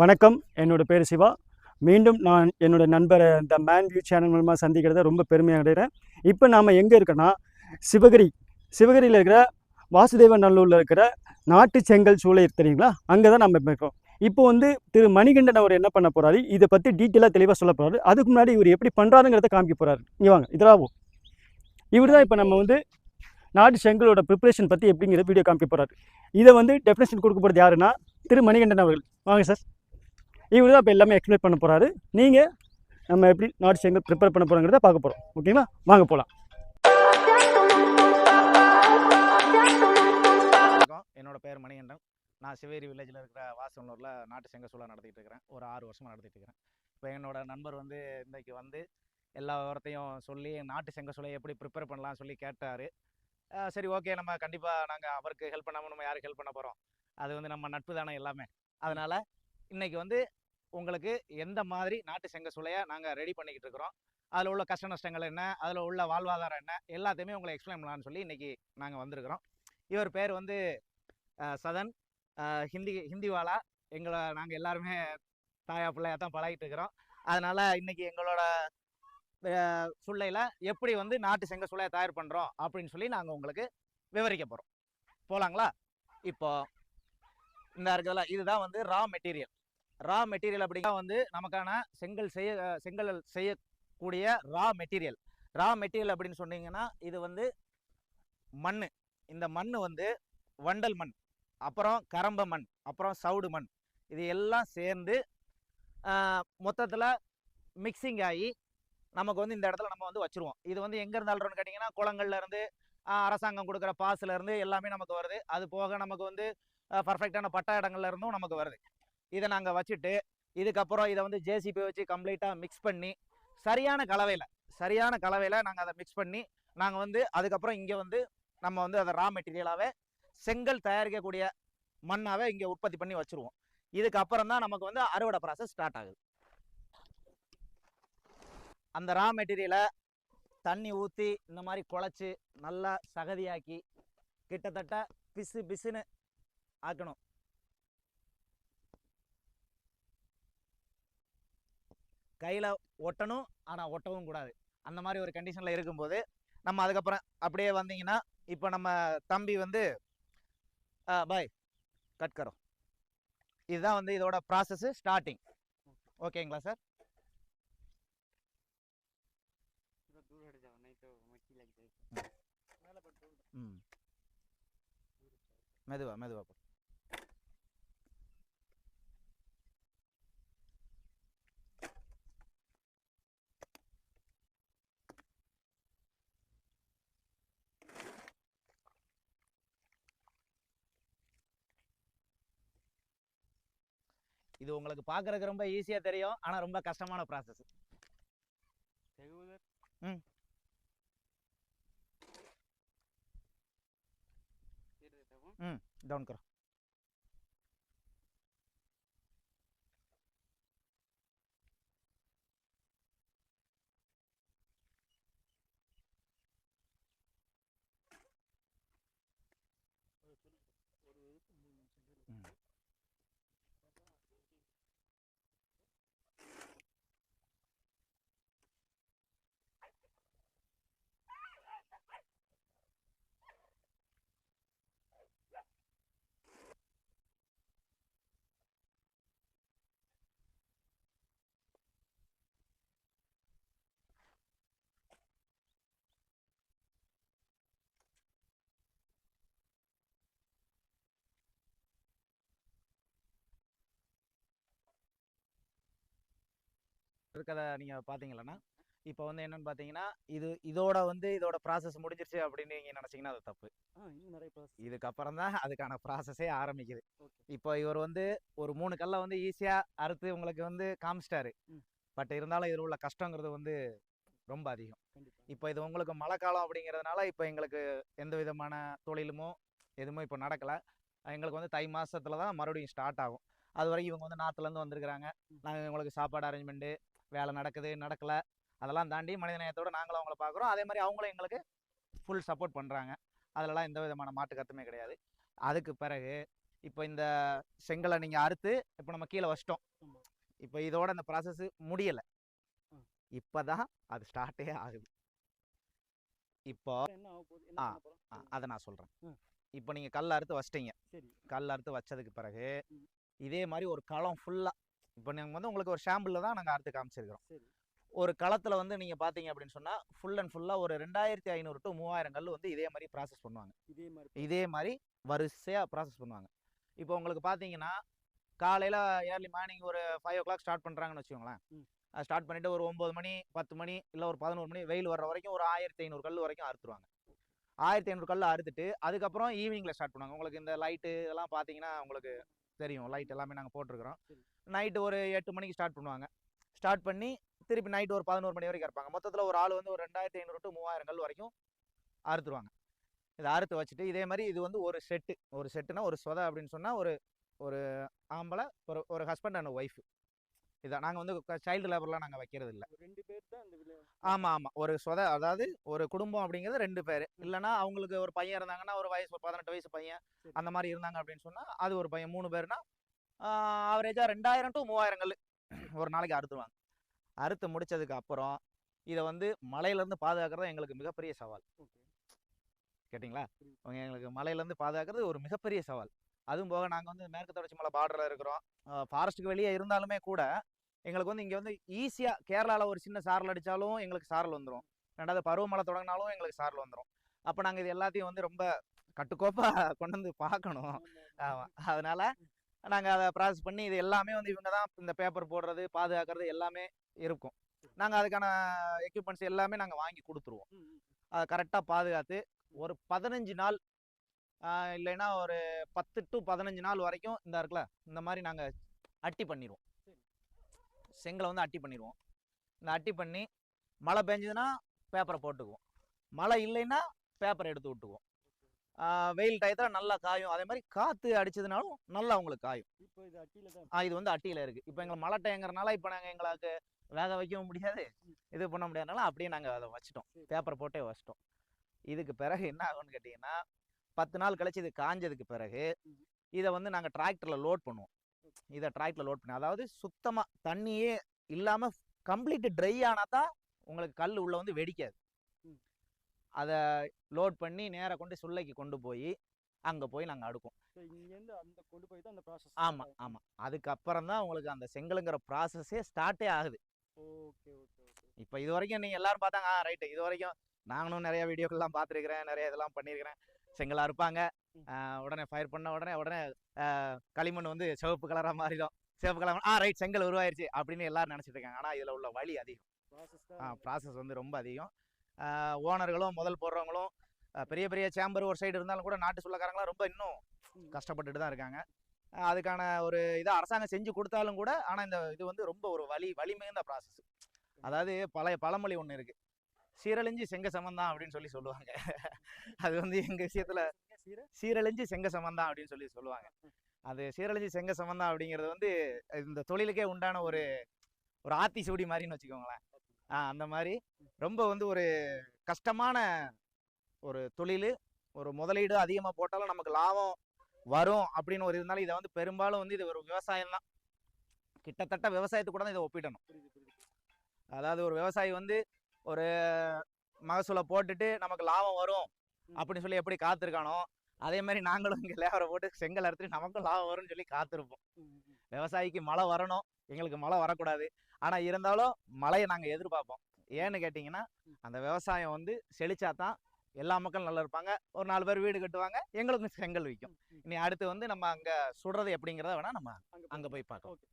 வணக்கம். என்னோட பேர் சிவா. மீண்டும் நான் என்னோட நண்பரை இந்த மேன் வியூ சேனல் மூலமாக சந்திக்கிறத ரொம்ப பெருமையாக அடைகிறேன். இப்போ நாம் எங்கே இருக்கோன்னா சிவகிரி சிவகிரியில் இருக்கிற வாசுதேவ நல்லூரில் இருக்கிற நாட்டு செங்கல் சூளை தெரியுங்களா? அங்கே தான் நம்ம இப்போ இருக்கோம். இப்போ வந்து திரு மணிகண்டன் அவர் என்ன பண்ண போகிறாரு இதை பற்றி டீட்டெயிலாக தெளிவாக சொல்ல போகிறாரு அதுக்கு முன்னாடி இவர் எப்படி பண்ணுறாருங்கிறத காமிக்க போகிறாரு இங்கே வாங்க இதெல்லாம் இவர் தான் இப்போ நம்ம வந்து நாட்டு செங்கலோட ப்ரிப்பரேஷன் பற்றி எப்படிங்கிற வீடியோ காமிக்க போகிறாரு இதை வந்து டெஃபினேஷன் கொடுக்க போகிறது யாருன்னா திரு மணிகண்டன் அவர்கள். வாங்க சார் இவர் தான் இப்போ எல்லாமே எக்ஸ்பிளைன் பண்ண போகிறாரு நீங்கள் நம்ம எப்படி நாட்டு செங்கல் ப்ரிப்பேர் பண்ண போகிறோங்கிறத பார்க்க போகிறோம் ஓகேங்களா வாங்க போகலாம் வணக்கம் என்னோட பேர் மணிகண்டன். நான் சிவேரி வில்லேஜில் இருக்கிற வாசனூரில் நாட்டு செங்க சூழல் நடத்திட்டு இருக்கிறேன். ஒரு ஆறு வருஷமாக நடத்திட்டு இருக்கிறேன். இப்போ என்னோட நண்பர் வந்து இன்றைக்கி வந்து எல்லா விவரத்தையும் சொல்லி நாட்டு செங்க சூழலை எப்படி ப்ரிப்பேர் பண்ணலாம் சொல்லி கேட்டார். சரி ஓகே நம்ம கண்டிப்பாக நாங்கள் அவருக்கு ஹெல்ப் பண்ணாமல் நம்ம யாருக்கு ஹெல்ப் பண்ண போகிறோம் அது வந்து நம்ம நட்பு தானே எல்லாமே. அதனால் இன்றைக்கி வந்து உங்களுக்கு எந்த மாதிரி நாட்டு செங்க சூளையை நாங்கள் ரெடி பண்ணிக்கிட்டு இருக்கிறோம். அதில் உள்ள கஷ்ட நஷ்டங்கள் என்ன? அதில் உள்ள வாழ்வாதாரம் என்ன? எல்லாத்தையுமே உங்களை எக்ஸ்பிளைன் பண்ணலான்னு சொல்லி இன்றைக்கி நாங்கள் வந்திருக்கிறோம். இவர் பேர் வந்து சதன். ஹிந்தி ஹிந்திவாலா. எங்களை நாங்கள் எல்லாருமே தாயா பிள்ளையாக தான் பழகிட்டு இருக்கிறோம். அதனால் இன்னைக்கு எங்களோட சுள்ளையில் எப்படி வந்து நாட்டு செங்க சூளையை தயார் பண்ணுறோம் அப்படின்னு சொல்லி நாங்கள் உங்களுக்கு விவரிக்க போகிறோம் போகலாங்களா இப்போ இந்த இருக்கிறதுல இதுதான் வந்து ரா மெட்டீரியல் ரா மெட்டீரியல் அப்படின்னா வந்து நமக்கான செங்கல் செய்ய செங்கல் செய்யக்கூடிய ரா மெட்டீரியல் ரா மெட்டீரியல் அப்படின்னு சொன்னீங்கன்னா இது வந்து மண் இந்த மண் வந்து வண்டல் மண் அப்புறம் கரம்ப மண் அப்புறம் சவுடு மண். இது எல்லாம் சேர்ந்து மொத்தத்தில் மிக்சிங் ஆகி நமக்கு வந்து இந்த இடத்துல நம்ம வந்து வச்சுருவோம். இது வந்து எங்கே இருந்தாலும் கேட்டிங்கன்னா குளங்கள்லேருந்து அரசாங்கம் கொடுக்குற பாஸ்ல எல்லாமே நமக்கு வருது. அது போக நமக்கு வந்து பர்ஃபெக்டான பட்டா இடங்கள்ல இருந்தும் நமக்கு வருது. இதை நாங்கள் வச்சுட்டு இதுக்கப்புறம் இதை வந்து ஜேசிபி வச்சு கம்ப்ளீட்டாக மிக்ஸ் பண்ணி சரியான கலவையில் சரியான கலவையில் நாங்கள் அதை மிக்ஸ் பண்ணி நாங்கள் வந்து அதுக்கப்புறம் இங்கே வந்து நம்ம வந்து அதை ரா மெட்டீரியலாகவே செங்கல் தயாரிக்கக்கூடிய மண்ணாகவே இங்கே உற்பத்தி பண்ணி வச்சுருவோம். இதுக்கப்புறம் தான் நமக்கு வந்து அறுவடை ப்ராசஸ் ஸ்டார்ட் ஆகுது. அந்த ரா மெட்டீரியலை தண்ணி ஊற்றி இந்த மாதிரி குழச்சி நல்லா சகதியாக்கி கிட்டத்தட்ட பிசு பிசுன்னு ஆக்கணும். கையில் ஒட்டணும் ஆனால் ஒட்டவும் கூடாது. அந்த மாதிரி ஒரு கண்டிஷனில் இருக்கும்போது நம்ம அதுக்கப்புறம் அப்படியே வந்தீங்கன்னா இப்போ நம்ம தம்பி வந்து பாய் கட்கரம் இதுதான் வந்து இதோட ப்ராசஸ்ஸு ஸ்டார்டிங் ஓகேங்களா சார் ம். மெதுவா மெதுவா இது உங்களுக்கு பார்க்கறதுக்கு ரொம்ப ஈஸியா தெரியும். ஆனா ரொம்ப கஷ்டமான ப்ராசஸ் ம். ம். டவுன் करो ம். இருக்கதை நீங்க பாத்தீங்களன்னா இப்போ வந்து என்னன்னு பாத்தீங்கன்னா இது இதோட வந்து இதோட ப்ராசஸ் முடிஞ்சிருச்சு அப்படின்னு நீங்க நினைச்சீங்கன்னா அது தப்பு. இதுக்கப்புறம் தான் அதுக்கான ப்ராசஸே ஆரம்பிக்குது. இப்போ இவர் வந்து ஒரு மூணு கல்லை வந்து ஈஸியா அறுத்து உங்களுக்கு வந்து காமிச்சிட்டாரு. பட் இருந்தாலும் இதில் உள்ள கஷ்டங்கிறது வந்து ரொம்ப அதிகம். இப்போ இது உங்களுக்கு மழை காலம் அப்படிங்கிறதுனால இப்போ எங்களுக்கு எந்த விதமான தொழிலுமோ எதுவுமே இப்போ நடக்கல. எங்களுக்கு வந்து தை மாசத்துல தான் மறுபடியும் ஸ்டார்ட் ஆகும். அது வரைக்கும் இவங்க வந்து நார்த்துலேருந்து வந்திருக்கிறாங்க. நாங்கள் இவங்களுக்கு சாப்பாடு அரேஞ்ச்மெண்ட்டு வேலை நடக்குது நடக்கல. அதெல்லாம் தாண்டி மனித நேயத்தோட நாங்களும் அவங்கள பார்க்குறோம். அதே மாதிரி அவங்களும் எங்களுக்கு ஃபுல் சப்போர்ட் பண்ணுறாங்க அதிலலாம் எந்த விதமான மாட்டு கருத்துமே கிடையாது. அதுக்கு பிறகு இப்போ இந்த செங்கலை நீங்கள் அறுத்து இப்போ நம்ம கீழே வச்சிட்டோம். இப்போ இதோட இந்த ப்ராசஸ் முடியலை. இப்போ தான் அது ஸ்டார்ட்டே ஆகுது. இப்போ ஆ, அதை நான் சொல்கிறேன். இப்போ நீங்கள் கல் அறுத்து வச்சிட்டீங்க. கல் அறுத்து வச்சதுக்கு பிறகு. இதே மாதிரி ஒரு களம் ஃபுல்லாக இப்போ நாங்கள் வந்து உங்களுக்கு ஒரு ஷாம்பிளில் தான் நாங்கள் அறுத்து காமிச்சிருக்கிறோம். சரி. ஒரு களத்தில் வந்து நீங்கள் பார்த்தீங்க அப்படின்னு சொன்னால் ஃபுல் அண்ட் ஃபுல்லாக ஒரு ரெண்டாயிரத்தி ஐநூறு டு மூவாயிரம் கல் வந்து இதே மாதிரி ப்ராசஸ் பண்ணுவாங்க. இதே மாதிரி இதே மாதிரி வரிசையாக ப்ராசஸ் பண்ணுவாங்க. இப்போ உங்களுக்கு பார்த்தீங்கன்னா காலையில் ஏர்லி மார்னிங் ஒரு ஃபைவ் ஓ கிளாக் ஸ்டார்ட் பண்ணுறாங்கன்னு வச்சுக்கோங்களேன். ஸ்டார்ட் பண்ணிவிட்டு ஒரு ஒம்பது மணி பத்து மணி இல்லை ஒரு பதினோரு மணி வெயில் வர்ற வரைக்கும் ஒரு ஆயிரத்தி ஐநூறு கல் வரைக்கும் அறுத்துருவாங்க. ஆயிரத்தி ஐநூறு கல் அறுத்துட்டு அதுக்கப்புறம் ஈவினிங்கில் ஸ்டார்ட் பண்ணுவாங்க. உங்களுக்கு இந்த லைட்டு இதெல்லாம் பார்த்தீங்கன்னா உங்களுக்கு தெரியும். லைட் எல்லாமே நாங்கள் போட்டிருக்கிறோம். நைட்டு ஒரு எட்டு மணிக்கு ஸ்டார்ட் பண்ணுவாங்க. ஸ்டார்ட் பண்ணி திருப்பி நைட்டு ஒரு பதினோரு மணி வரைக்கும் இருப்பாங்க. மொத்தத்தில் ஒரு ஆள் வந்து ஒரு ரெண்டாயிரத்தி ஐநூறு டு மூவாயிரம் கல் வரைக்கும் அறுத்துருவாங்க. இதை அறுத்து வச்சுட்டு இதே மாதிரி இது வந்து ஒரு செட்டு ஒரு செட்டுனா ஒரு சொதை அப்படின்னு சொன்னால் ஒரு ஒரு ஆம்பளை ஒரு ஒரு ஹஸ்பண்ட் அண்ட் ஒய்ஃப் இதான். நாங்கள் வந்து சைல்டு லேபர்லாம் நாங்கள் வைக்கிறது இல்லை. ரெண்டு பேர் தான் ஆமாம் ஆமாம் ஒரு சொத அதாவது ஒரு குடும்பம் அப்படிங்கிறது ரெண்டு பேர். இல்லைன்னா அவங்களுக்கு ஒரு பையன் இருந்தாங்கன்னா ஒரு வயசு ஒரு பதினெட்டு வயசு பையன். அந்த மாதிரி இருந்தாங்க அப்படின்னு சொன்னால் அது ஒரு பையன். மூணு பேர்னா ஆவரேஜாக ரெண்டாயிரம் டு மூவாயிரம் கல் ஒரு நாளைக்கு அறுத்துருவாங்க. அறுத்து முடிச்சதுக்கு அப்புறம் இதை வந்து மழையிலேருந்து பாதுகாக்கிறது எங்களுக்கு மிகப்பெரிய சவால். கேட்டிங்களா? எங்களுக்கு மலையிலேருந்து பாதுகாக்கிறது ஒரு மிகப்பெரிய சவால். அதுவும் போக நாங்கள் வந்து மேற்கு தொடர்ச்சி மலை பார்டரில் இருக்கிறோம். ஃபாரஸ்ட்டுக்கு வெளியே இருந்தாலுமே கூட எங்களுக்கு வந்து இங்கே வந்து ஈஸியாக கேரளாவில் ஒரு சின்ன சாரல் அடித்தாலும் எங்களுக்கு சாரல் வந்துடும் ரெண்டாவது பருவமழை தொடங்கினாலும் எங்களுக்கு சாரல் வந்துடும் அப்போ நாங்கள் இது எல்லாத்தையும் வந்து ரொம்ப கட்டுக்கோப்பாக கொண்டு வந்து பார்க்கணும். ஆமாம் அதனால் நாங்கள் அதை ப்ராசஸ் பண்ணி இது எல்லாமே வந்து இவங்க தான் இந்த பேப்பர் போடுறது பாதுகாக்கிறது எல்லாமே இருக்கும். நாங்கள் அதுக்கான எக்யூப்மெண்ட்ஸ் எல்லாமே நாங்கள் வாங்கி கொடுத்துருவோம். அதை கரெக்டாக பாதுகாத்து ஒரு பதினஞ்சு நாள் இல்லைன்னா ஒரு பத்து டு பதினஞ்சு நாள் வரைக்கும் இந்த இருக்குல்ல இந்த மாதிரி நாங்கள் அட்டி பண்ணிடுவோம். செங்கலை வந்து அட்டி பண்ணிடுவோம் இந்த அட்டி பண்ணி மழை பெஞ்சதுன்னா பேப்பரை போட்டுக்குவோம். மழை இல்லைன்னா பேப்பரை எடுத்து விட்டுக்குவோம். வெயில் டயத்தில் நல்லா காயும். அதே மாதிரி காற்று அடிச்சதுனாலும் நல்லா உங்களுக்கு காயும். இப்போ இது வந்து அட்டியில் இருக்குது இப்போ எங்களுக்கு மழை டயங்கிறனால இப்போ நாங்கள் எங்களுக்கு வேக வைக்கவும் முடியாது இது பண்ண முடியாதனால அப்படியே நாங்கள் அதை வச்சிட்டோம். பேப்பரை போட்டே வச்சிட்டோம். இதுக்கு பிறகு என்ன ஆகும்னு கேட்டிங்கன்னா பத்து நாள் கழிச்சு இது காஞ்சதுக்கு பிறகு. இதை வந்து நாங்கள் டிராக்டரில் லோட் பண்ணுவோம். இதை டிராக்டரில் லோட் பண்ணி அதாவது சுத்தமாக தண்ணியே இல்லாமல் கம்ப்ளீட் ட்ரை ஆனால் தான் உங்களுக்கு கல் உள்ள வந்து வெடிக்காது. அதை லோட் பண்ணி நேராக கொண்டு சுள்ளைக்கு கொண்டு போய் அங்கே போய் நாங்கள் சரி, இங்கேருந்து அந்த கொண்டு போய் தான் அந்த ப்ராசஸ் ஆமாம் ஆமாம் அதுக்கப்புறம் தான் உங்களுக்கு அந்த செங்கலுங்கிற ப்ராசஸே ஸ்டார்ட்டே ஆகுது. ஓகே ஓகே இப்போ இது வரைக்கும் நீங்கள் எல்லாரும் பார்த்தாங்க ஆ ரைட்டு இது வரைக்கும் நாங்களும் நிறைய வீடியோக்கள்லாம் பார்த்துருக்கிறேன் நிறைய இதெல்லாம் பண்ணியிருக்கிறேன் செங்கலா இருப்பாங்க உடனே ஃபயர் பண்ண உடனே உடனே களிமண் வந்து சிவப்பு கலராக மாறிடும். சிவப்பு கலர் ஆ ரைட் செங்கல் உருவாயிருச்சு. அப்படின்னு எல்லாரும் நினச்சிட்டு இருக்காங்க. ஆனால் இதில் உள்ள வழி அதிகம். ப்ராசஸ் வந்து ரொம்ப அதிகம். ஓனர்களும் முதல் போடுறவங்களும் பெரிய பெரிய சேம்பர் ஒரு சைடு இருந்தாலும் கூட நாட்டு சொல்லக்காரங்களாம் ரொம்ப இன்னும். கஷ்டப்பட்டுட்டு தான் இருக்காங்க. அதுக்கான ஒரு இதை அரசாங்கம் செஞ்சு கொடுத்தாலும் கூட ஆனால் இந்த இது வந்து ரொம்ப ஒரு வலி வலி மிகுந்த ப்ராசஸ் அதாவது பழைய பழமொழி ஒன்று இருக்கு. சீரழிஞ்சு செங்க சமந்தான் அப்படின்னு சொல்லி சொல்லுவாங்க. அது வந்து எங்கள் விஷயத்தில் சீரை? சீரழிஞ்சு செங்க சமந்தான் அப்படின்னு சொல்லி சொல்லுவாங்க. அது சீரழிஞ்சு செங்க சமந்தான் அப்படிங்கிறது வந்து இந்த தொழிலுக்கே உண்டான ஒரு ஒரு ஆத்தி சூடி மாதிரின்னு வச்சுக்கோங்களேன். அந்த மாதிரி ரொம்ப வந்து ஒரு கஷ்டமான ஒரு தொழில் ஒரு முதலீடு அதிகமாக போட்டாலும் நமக்கு லாபம் வரும் அப்படின்னு ஒரு இருந்தாலும் இதை வந்து பெரும்பாலும் வந்து இது ஒரு விவசாயம் தான் கிட்டத்தட்ட விவசாயத்துக்கு கூட தான் இதை ஒப்பிடணும். அதாவது ஒரு விவசாயி வந்து ஒரு மகசூலை போட்டுட்டு நமக்கு லாபம் வரும். அப்படின்னு சொல்லி எப்படி காத்திருக்கானோ அதே மாதிரி நாங்களும் இங்கே லேபரை போட்டு செங்கல் அறுத்துட்டு நமக்கும் லாபம் வரும்னு சொல்லி காத்திருப்போம். விவசாயிக்கு மழை வரணும். எங்களுக்கு மழை வரக்கூடாது. ஆனால் இருந்தாலும் மழையை நாங்கள் எதிர்பார்ப்போம். ஏன்னு கேட்டிங்கன்னா அந்த விவசாயம் வந்து செழிச்சா தான் எல்லா மக்களும் நல்லா இருப்பாங்க. ஒரு நாலு பேர் வீடு கட்டுவாங்க. எங்களுக்கும் செங்கல் விற்கும். இனி அடுத்து வந்து நம்ம அங்கே சுடுறது எப்படிங்கிறத வேணால் நம்ம அங்க அங்கே போய் பார்க்கலாம் ஓகே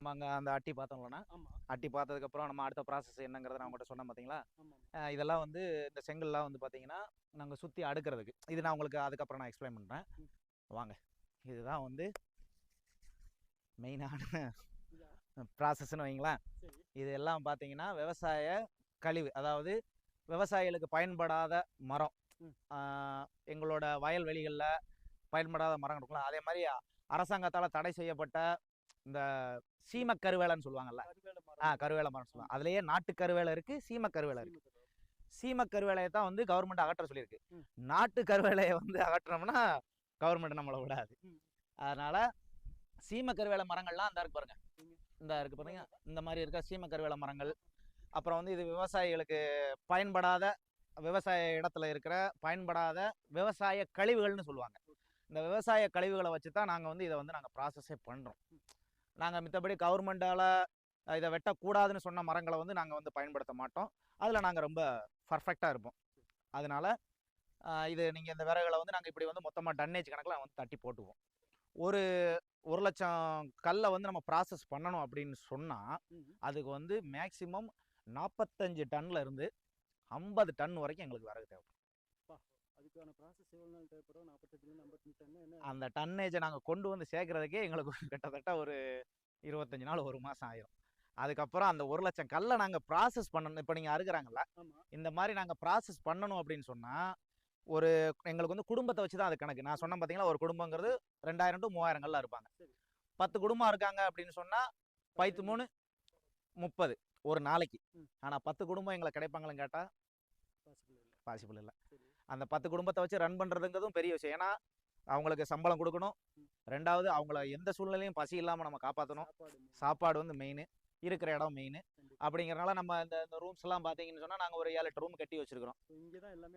நம்ம அங்கே அந்த அட்டி பார்த்தோம்லன்னா ஆமா. அட்டி பார்த்ததுக்கப்புறம் நம்ம அடுத்த ப்ராசஸ் என்னங்கிறத நான் உங்கள்கிட்ட சொன்னேன் பார்த்தீங்களா? இதெல்லாம் வந்து இந்த செங்கல்லாம் வந்து பார்த்தீங்கன்னா நாங்கள் சுற்றி அடுக்கிறதுக்கு. இது நான் உங்களுக்கு அதுக்கப்புறம் நான் எக்ஸ்பிளைன் பண்ணுறேன். வாங்க. இதுதான் வந்து மெயினான? ப்ராசஸ்ன்னு வைங்களேன் இது எல்லாம் பார்த்தீங்கன்னா விவசாய கழிவு அதாவது விவசாயிகளுக்கு பயன்படாத மரம். எங்களோட வயல்வெளிகளில் பயன்படாத மரம் இருக்கும்ல அதே மாதிரி அரசாங்கத்தால் தடை செய்யப்பட்ட இந்த சீம கருவேலைன்னு சொல்லுவாங்கல்ல ஆ கருவேலை மரம் சொல்லுவாங்க. அதுலயே நாட்டு கருவேலை இருக்கு சீம கருவேலை இருக்கு சீம கருவேலையை தான் வந்து கவர்மெண்ட் அகற்ற சொல்லியிருக்கு. நாட்டு கருவேலையை வந்து அகற்றோம்னா கவர்மெண்ட் நம்மளை விடாது. அதனால சீம கருவேலை மரங்கள்லாம் அந்த இருக்கு பாருங்க. இந்த இருக்கு பாருங்க இந்த மாதிரி இருக்க சீம கருவேலை மரங்கள். அப்புறம் வந்து இது விவசாயிகளுக்கு பயன்படாத விவசாய இடத்துல இருக்கிற பயன்படாத விவசாய கழிவுகள்னு சொல்லுவாங்க. இந்த விவசாய கழிவுகளை வச்சு தான் நாங்கள் வந்து இதை வந்து நாங்கள் ப்ராசஸே பண்ணுறோம் நாங்கள் மித்தபடி கவர்மெண்டால் இதை வெட்டக்கூடாதுன்னு சொன்ன மரங்களை வந்து நாங்கள் வந்து பயன்படுத்த மாட்டோம். அதில் நாங்கள் ரொம்ப பர்ஃபெக்டாக இருப்போம். அதனால இது நீங்கள் இந்த விறகுகளை வந்து நாங்கள் இப்படி வந்து மொத்தமாக டன்னேஜ் கணக்கில் வந்து தட்டி போட்டுக்குவோம் ஒரு ஒரு லட்சம் கல்லை வந்து நம்ம ப்ராசஸ் பண்ணணும் அப்படின்னு சொன்னால் அதுக்கு வந்து மேக்சிமம் நாற்பத்தஞ்சு டன்ல இருந்து ஐம்பது டன் வரைக்கும் எங்களுக்கு விறகு தேவை. அதுக்கான ப்ராசஸ் எவ்வளோ நாள் தேவைப்படும்? நாற்பத்தஞ்சுலேருந்து ஐம்பத்தஞ்சு டன் என்ன? அந்த டன்னேஜை நாங்கள் கொண்டு வந்து சேர்க்கறதுக்கே எங்களுக்கு கிட்டத்தட்ட ஒரு இருபத்தஞ்சு நாள் ஒரு மாதம் ஆயிரும். அதுக்கப்புறம் அந்த ஒரு லட்சம் கல்லை நாங்கள் ப்ராசஸ் பண்ணணும். இப்போ நீங்கள் அறுக்குறாங்கல்ல இந்த மாதிரி நாங்கள் ப்ராசஸ் பண்ணணும் அப்படின்னு சொன்னால் ஒரு எங்களுக்கு வந்து குடும்பத்தை வச்சு தான் அது கணக்கு. நான் சொன்னேன் பார்த்தீங்களா ஒரு குடும்பங்கிறது ரெண்டாயிரம் டு மூவாயிரம் கல்ல இருப்பாங்க. பத்து குடும்பம் இருக்காங்க அப்படின்னு சொன்னால் பைத்து மூணு முப்பது ஒரு நாளைக்கு. ஆனால் பத்து குடும்பம் எங்களுக்கு கிடைப்பாங்களான்னு கேட்டால் பாசிபிள் இல்லை. அந்த பத்து குடும்பத்தை வச்சு ரன் பண்ணுறதுங்கிறதும் பெரிய விஷயம் ஏன்னா அவங்களுக்கு சம்பளம் கொடுக்கணும். ரெண்டாவது அவங்கள எந்த சூழ்நிலையும் பசி இல்லாமல் நம்ம காப்பாற்றணும் சாப்பாடு வந்து மெயின் இருக்கிற இடம் மெயின். அப்படிங்கறனால நம்ம இந்த இந்த ரூம்ஸ் எல்லாம் பார்த்தீங்கன்னு சொன்னால் நாங்கள் ஒரு ஏழு எட்டு ரூம் கட்டி வச்சிருக்கிறோம்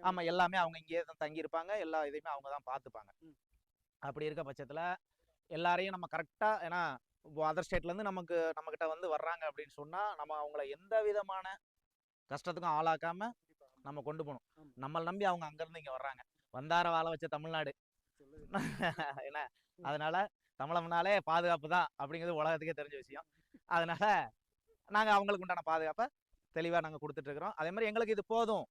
ஆமாம் எல்லாமே அவங்க இங்கேயே தான் தங்கியிருப்பாங்க எல்லா இதையுமே அவங்க தான் பார்த்துப்பாங்க. அப்படி இருக்க பட்சத்தில் எல்லாரையும் நம்ம கரெக்டாக ஏன்னா அதர் ஸ்டேட்லேருந்து நமக்கு நம்மக்கிட்ட வந்து வர்றாங்க அப்படின்னு சொன்னால் நம்ம அவங்கள எந்த விதமான கஷ்டத்துக்கும் ஆளாக்காம கண்டிப்பா. நம்ம கொண்டு போகணும். நம்மளை நம்பி அவங்க அங்கேருந்து இங்கே வர்றாங்க. வந்தார வாழ வச்ச தமிழ்நாடு. என்ன? அதனால தமிழம்னாலே பாதுகாப்பு தான் அப்படிங்கிறது உலகத்துக்கே தெரிஞ்ச விஷயம். அதனால நாங்கள் அவங்களுக்கு உண்டான பாதுகாப்பை தெளிவாக நாங்கள் கொடுத்துட்டு இருக்கிறோம். அதே மாதிரி எங்களுக்கு இது போதும்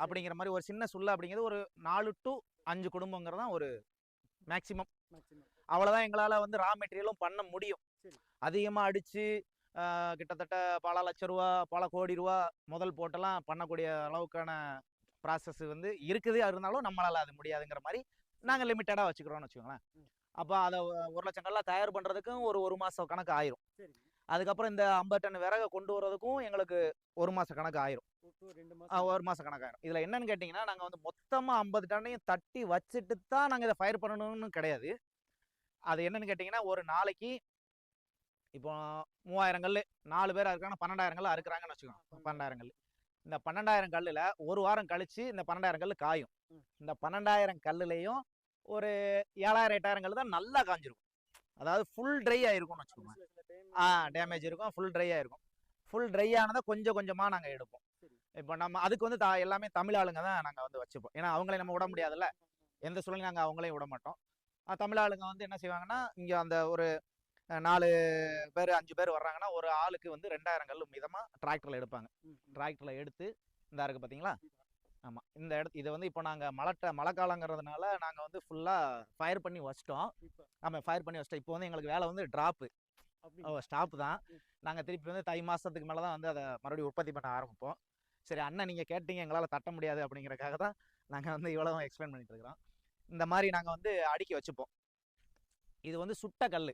அப்படிங்கிற மாதிரி ஒரு சின்ன சுள்ள அப்படிங்கிறது ஒரு நாலு டு அஞ்சு குடும்பங்கிறது தான் ஒரு மேக்சிமம் அவ்வளோதான் எங்களால் வந்து ரா மெட்டீரியலும் பண்ண முடியும். அதிகமாக அடித்து கிட்டத்தட்ட பல லட்ச ரூபா பல கோடி ரூபா முதல் போட்டெல்லாம் பண்ணக்கூடிய அளவுக்கான ப்ராசஸ் வந்து இருக்குது இருந்தாலும் நம்மளால் அது முடியாதுங்கிற மாதிரி நாங்கள் லிமிட்டடாக வச்சுக்கிறோம்னு வச்சுக்கோங்களேன். அப்போ அதை ஒரு லட்சம் கல்லாம் தயார் பண்ணுறதுக்கும் ஒரு ஒரு மாதம் கணக்கு ஆயிரும். அதுக்கப்புறம் இந்த ஐம்பது டன் விறகை கொண்டு வரதுக்கும் எங்களுக்கு ஒரு மாதம் கணக்கு ஆயிரும். ஒரு two, ரெண்டு ஆ, மாசம். ஒரு மாதம் கணக்காயிரும் இதில் என்னன்னு கேட்டிங்கன்னா நாங்கள் வந்து மொத்தமாக ஐம்பது டன்னையும் தட்டி வச்சுட்டு தான் நாங்கள் இதை ஃபயர் பண்ணணும்னு கிடையாது. அது என்னன்னு கேட்டிங்கன்னா ஒரு நாளைக்கு இப்போ மூவாயிரம் கல் நாலு பேர் இருக்காங்க பன்னெண்டாயிரம் கல் அறுக்குறாங்கன்னு வச்சுக்கோங்க. பன்னெண்டாயிரம் கல் இந்த பன்னெண்டாயிரம் கல்லில் ஒரு வாரம் கழிச்சு இந்த பன்னெண்டாயிரம் கல் காயும். இந்த பன்னெண்டாயிரம் கல்லுலையும் ஒரு ஏழாயிரம் எட்டாயிரம் கல் தான் நல்லா காஞ்சிருக்கும் அதாவது ஃபுல் ட்ரை ஆயிருக்கும்னு வச்சுக்கோங்க. ஆ டேமேஜ் இருக்கும் ஃபுல் ட்ரை ஆயிருக்கும். ஃபுல் ட்ரை ஆனதை கொஞ்சம் கொஞ்சமாக நாங்கள் எடுப்போம். இப்போ நம்ம அதுக்கு வந்து தா- எல்லாமே தமிழ் ஆளுங்க தான் நாங்கள் வந்து வச்சுப்போம். ஏன்னா அவங்களே நம்ம விட முடியாதுல்ல. எந்த சூழ்நிலையும் நாங்கள் அவங்களையும் விட மாட்டோம். தமிழ் ஆளுங்க வந்து என்ன செய்வாங்கன்னா இங்கே அந்த ஒரு நாலு பேர் அஞ்சு பேர் வர்றாங்கன்னா ஒரு ஆளுக்கு வந்து ரெண்டாயிரம் கல் மீதமாக டிராக்டரில் எடுப்பாங்க. டிராக்டரில் எடுத்து இந்த இருக்கு பார்த்தீங்களா ஆமாம் இந்த இடத்து இதை வந்து இப்போ நாங்கள் மழை மழை காலங்கிறதுனால நாங்கள் வந்து ஃபுல்லாக ஃபயர் பண்ணி வச்சிட்டோம். ஆமாம் ஃபயர் பண்ணி வச்சிட்டோம். இப்போ வந்து எங்களுக்கு வேலை வந்து ட்ராப்பு ஸ்டாப் தான். நாங்கள் திருப்பி வந்து தை மாதத்துக்கு மேலே தான் வந்து அதை மறுபடியும் உற்பத்தி பண்ண ஆரம்பிப்போம். சரி அண்ணன் நீங்கள் கேட்டீங்க எங்களால் தட்ட முடியாது அப்படிங்கறக்காக தான் நாங்கள் வந்து இவ்வளோ எக்ஸ்பிளைன் பண்ணிட்டு இருக்கிறோம். இந்த மாதிரி நாங்கள் வந்து அடுக்கி வச்சுப்போம். இது வந்து சுட்ட கல்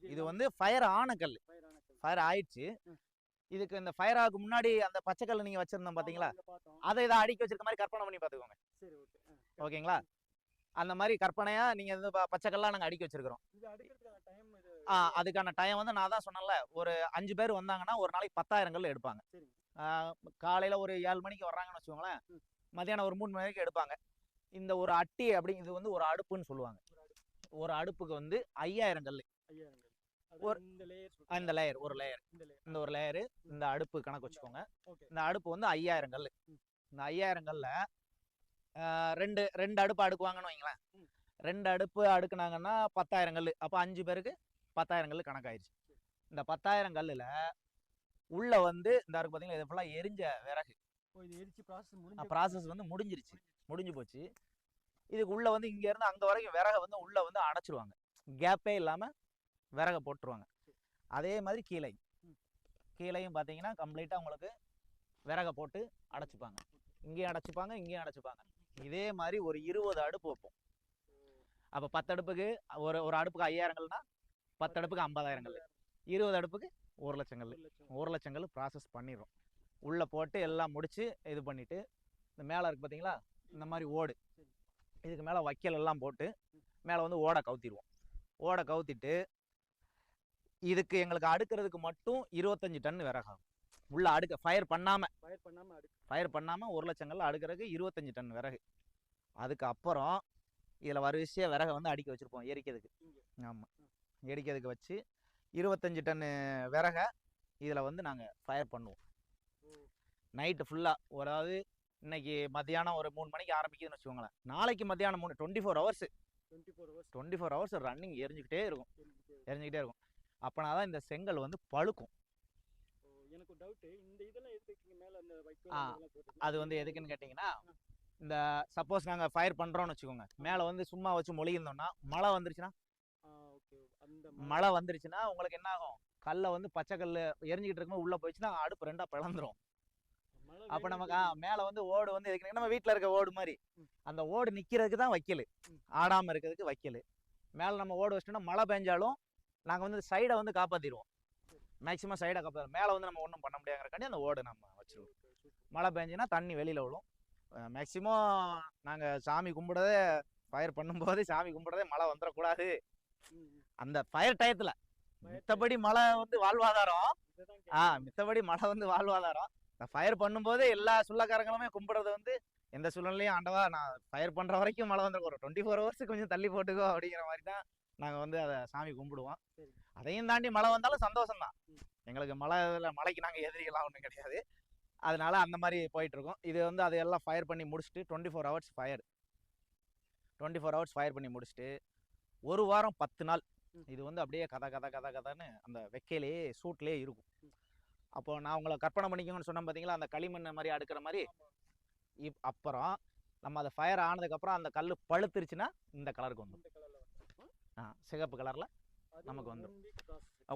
இது வந்து ஃபயர் ஆன கல். ஃபயர் ஆயிடுச்சு. இதுக்கு இந்த ஃபயர் ஆகுக்கு முன்னாடி அந்த பச்சை கல் நீங்கள் வச்சுருந்தோம் பார்த்தோம். அதை இதை அடுக்கி வச்சிருக்க மாதிரி கற்பனை பண்ணி பார்த்துக்கோங்க. சரி ஓகே. ஆ. ஓகேங்களா? அந்த மாதிரி வந்து ப- பச்சை கல்லாம் நாங்கள் அடுக்கி வச்சிருக்கிறோம். அதுக்கான டைம் வந்து நான் தான் சொன்னேன்ல. ஒரு அஞ்சு பேர் வந்தாங்கன்னா ஒரு நாளைக்கு பத்தாயிரம் கல் எடுப்பாங்க. காலையில் ஒரு ஏழு மணிக்கு வர்றாங்கன்னு வச்சுக்கோங்களேன். மதியானம் ஒரு மூணு மணி வரைக்கும் எடுப்பாங்க. இந்த ஒரு அட்டி அப்படி இது வந்து ஒரு அடுப்புன்னு சொல்லுவாங்க. ஒரு அடுப்புக்கு வந்து ஐயாயிரம் கல். ஒரு- இந்த லேயர் ஒரு லேயர் இந்த ஒரு லேயரு இந்த அடுப்பு கணக்கு வச்சுக்கோங்க. இந்த அடுப்பு வந்து ஐயாயிரம் கல். இந்த ஐயாயிரம் கல்ல ரெண்டு ரெண்டு அடுப்பு அடுக்குவாங்கன்னு வைங்களேன். ரெண்டு அடுப்பு அடுக்குனாங்கன்னா பத்தாயிரம் கல் அப்போ அஞ்சு பேருக்கு பத்தாயிரம் கல் கணக்காயிருச்சு இந்த பத்தாயிரம் கல்லுல உள்ள வந்து இந்த இருக்கு பார்த்தீங்களா இது ஃபுல்லாக எரிஞ்ச விறகு. ஓ இது எரிச்சு ப்ராசஸ் வந்து முடிஞ்சிருச்சு. முடிஞ்சு போச்சு. இதுக்கு உள்ள வந்து இங்க இருந்து அங்க வரைக்கும் விறக வந்து உள்ள வந்து அடைச்சிருவாங்க கேப்பே இல்லாம விறக போட்டுருவாங்க. அதே மாதிரி கீழே. கீழையும் பார்த்தீங்கன்னா கம்ப்ளீட்டாக உங்களுக்கு விறக போட்டு அடைச்சிப்பாங்க. இங்கேயும் அடைச்சிப்பாங்க இங்கேயும் அடைச்சிப்பாங்க. இதே மாதிரி ஒரு இருபது அடுப்பு வைப்போம். அப்போ பத்து அடுப்புக்கு ஒரு ஒரு அடுப்புக்கு ஐயாயிரங்கள்னா பத்து அடுப்புக்கு ஐம்பதாயிரம் கல் இருபது அடுப்புக்கு ஒரு லட்சம் கல் ஒரு லட்சம். கல் ப்ராசஸ் பண்ணிடுறோம். உள்ளே போட்டு எல்லாம் முடிச்சு இது பண்ணிட்டு இந்த மேலே இருக்கு பார்த்தீங்களா? இந்த மாதிரி ஓடு. இதுக்கு மேலே வைக்கல் எல்லாம் போட்டு மேலே வந்து ஓடை கவுத்திடுவோம். ஓடை கவுத்திட்டு இதுக்கு எங்களுக்கு அடுக்கிறதுக்கு மட்டும் இருபத்தஞ்சு டன் விறகாகும். உள்ள அடுக்க ஃபயர் பண்ணாமல் ஃபயர் பண்ணாம அடுக்கு. ஃபயர் பண்ணாமல் ஒரு லட்சம் கல் அடுக்கிறதுக்கு இருபத்தஞ்சு டன் விறகு. அதுக்கு அப்புறம் இதில் வரிசையாக விறகை வந்து அடுக்கி வச்சுருப்போம் எரிக்கிறதுக்கு. ஆமாம் எரிக்கிறதுக்கு வச்சு இருபத்தஞ்சு டன்னு விறகை இதில் வந்து நாங்கள் ஃபயர் பண்ணுவோம். நைட்டு ஃபுல்லாக அதாவது இன்னைக்கு மத்தியானம் ஒரு மூணு மணிக்கு ஆரம்பிக்குதுன்னு வச்சுக்கோங்களேன். நாளைக்கு மத்தியானம் மூணு twenty four hours twenty four hours twenty four hours running எரிஞ்சுக்கிட்டே இருக்கும். எரிஞ்சுக்கிட்டே இருக்கும். அப்போனா தான் இந்த செங்கல் வந்து பழுக்கும். எனக்கு டவுட் இந்த இதெல்லாம் எதுக்கு மேல அந்த அது வந்து எதுக்குன்னு கேட்டிங்கன்னா இந்த சப்போஸ் நாங்கள் ஃபயர் பண்ணுறோம்னு வச்சுக்கோங்க மேலே வந்து சும்மா வச்சு மொழியிருந்தோம்னா மழை வந்துருச்சுன்னா ஓகே அந்த மழை. வந்துருச்சுன்னா உங்களுக்கு என்ன ஆகும்? கல்லை வந்து பச்சை கல் எரிஞ்சுக்கிட்டு இருக்கும்போது உள்ளே போயிடுச்சுன்னா அடுப்பு ரெண்டாக பிளந்துரும். அப்போ நமக்கு ஆ, மேலே வந்து ஓடு வந்து எதுக்குன்னா நம்ம வீட்டில் இருக்க ஓடு மாதிரி. அந்த ஓடு நிற்கிறதுக்கு தான் வைக்கல். ஆடாமல் இருக்கிறதுக்கு வைக்கல். மேலே நம்ம ஓடு வச்சிட்டோம்னா மழை பெஞ்சாலும் நாங்கள் வந்து சைடை வந்து காப்பாற்றிடுவோம் மேக்ஸிமம் சைடை காப்பாற்ற மேலே வந்து நம்ம ஒன்றும் பண்ண முடியாங்கிறக்காண்டி அந்த ஓடு நம்ம வச்சிருவோம். மழை பெஞ்சுன்னா தண்ணி வெளியில் விழும். மேக்ஸிமம் நாங்கள் சாமி கும்பிடுறதே ஃபயர் பண்ணும்போது சாமி கும்பிடுறதே மழை வந்துடக்கூடாது. அந்த ஃபயர் டயத்தில் மித்தபடி மழை வந்து வாழ்வாதாரம். ஆ மித்தபடி மழை வந்து வாழ்வாதாரம். இந்த ஃபயர் பண்ணும்போது எல்லா சுள்ளக்காரங்களுமே கும்பிடுறது வந்து எந்த சூழ்நிலையும் ஆண்டவா நான் ஃபயர் பண்ணுற வரைக்கும் மழை வந்துருக்கும் ஒரு டுவெண்ட்டி ஃபோர் ஹவர்ஸ் கொஞ்சம் தள்ளி போட்டுக்கோ அப்படிங்கிற மாதிரி தான் நாங்கள் வந்து அதை சாமி கும்பிடுவோம். அதையும் தாண்டி மழை வந்தாலும் சந்தோஷம் தான். எங்களுக்கு மழை இதுல மழைக்கு நாங்கள் எதிரிகளாம் ஒன்றும் கிடையாது. அதனால அந்த மாதிரி போயிட்டு இருக்கோம். இது வந்து அதையெல்லாம் ஃபயர் பண்ணி முடிச்சுட்டு twenty four hours fire twenty four hours fire பண்ணி முடிச்சுட்டு ஒரு வாரம் பத்து நாள். இது வந்து அப்படியே கதை கதை கதை கதைன்னு அந்த வெக்கையிலேயே சூட்லேயே இருக்கும். அப்போ நான் உங்களை கற்பனை பண்ணிக்கோங்கன்னு சொன்னேன் பார்த்தீங்களா அந்த களிமண் மாதிரி அடுக்கிற மாதிரி. இப் அப்புறம் நம்ம அதை ஃபயர் ஆனதுக்கப்புறம் அந்த கல் பழுத்துருச்சுன்னா இந்த கலருக்கு வந்துடும் சிகப்பு கலரில் நமக்கு வந்துரும்.